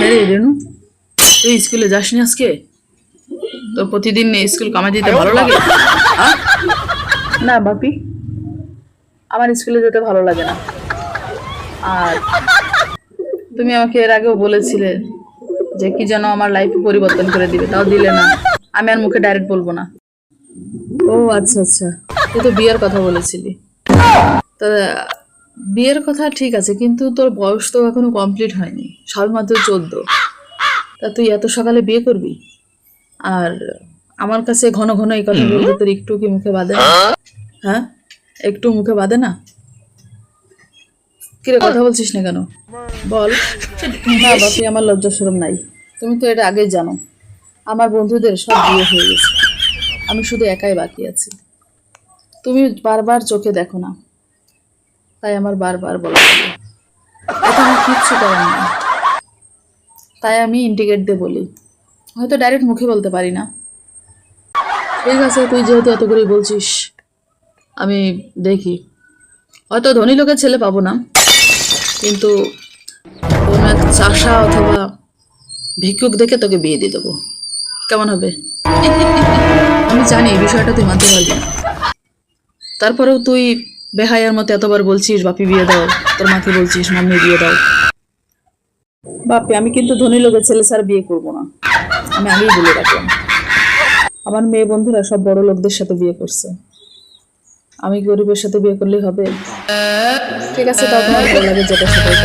রে রেনু। তুই স্কুলে যাসনি আজকে? তোর প্রতিদিন স্কুল কামাই দিতে ভালো লাগে? হ্যাঁ? না বাপি আমার স্কুলে যেতে ভালো লাগে না। আর তুমি আমাকে এর আগেও বলেছিলে যে কি যেন আমার লাইফ পরিবর্তন করে দিবে তাও দিলে না। আমি আর মুখে ডাইরেক্ট বলব না। ও আচ্ছা আচ্ছা। তুই তো বিয়ের কথা বলেছিলি। তা বিয়ের কথা ঠিক আছে, কিন্তু তোর বয়স তো এখনও কমপ্লিট হয়নি। সবেমাত্র চোদ্দ। তা তুই এত সকালে বিয়ে করবি? আর আমার কাছে ঘন ঘন এই কথা বলতে তোর একটু কি মুখে বাঁধে না? হ্যাঁ? একটু মুখে বাঁধে না? কিরে, কথা বলছিস না কেন? বল। না, বাপি, আমার লজ্জা সরম নাই। তুমি তো এটা আগেই জানো। আমার বন্ধুদের সব বিয়ে হয়ে গেছে। আমি শুধু একাই বাকি আছি। তুমি বারবার চোখে দেখো না। তাই আমার বারবার বলা এটা আমার কিচ্ছু করার নেই। তাই আমি ইন্টিগ্রেট দিয়ে বলি। হয়তো ডাইরেক্ট মুখে বলতে পারি না। ঠিক আছে, তুই যেহেতু এত করে বলছিস, আমি দেখি। হয়তো ধনী লোকের ছেলে পাবো না, কিন্তু কোনো এক চাষা অথবা ভিক্ষুক দেখে তোকে বিয়ে দিয়ে দেবো। কেমন হবে? আমি জানি বিষয়টা তুই মানতে পারবি না। তারপরেও তুই বেহায়ার মতো এতবার বলছিস, বাপি বিয়ে দাও, তোর মাকে বলছিস, মাম্মি বিয়ে দাও। বাপি, আমি কিন্তু ধনী লোকের ছেলে স্যার বিয়ে করব না। আমি আগেই বলে রাখলাম। আমার মেয়ে বন্ধুরা সব বড় লোকদের সাথে বিয়ে করছে। আমি গরিবের সাথে বিয়ে করলেই হবে। ঠিক আছে, তাও তোমার ভালো লাগে, যেটা সেটাই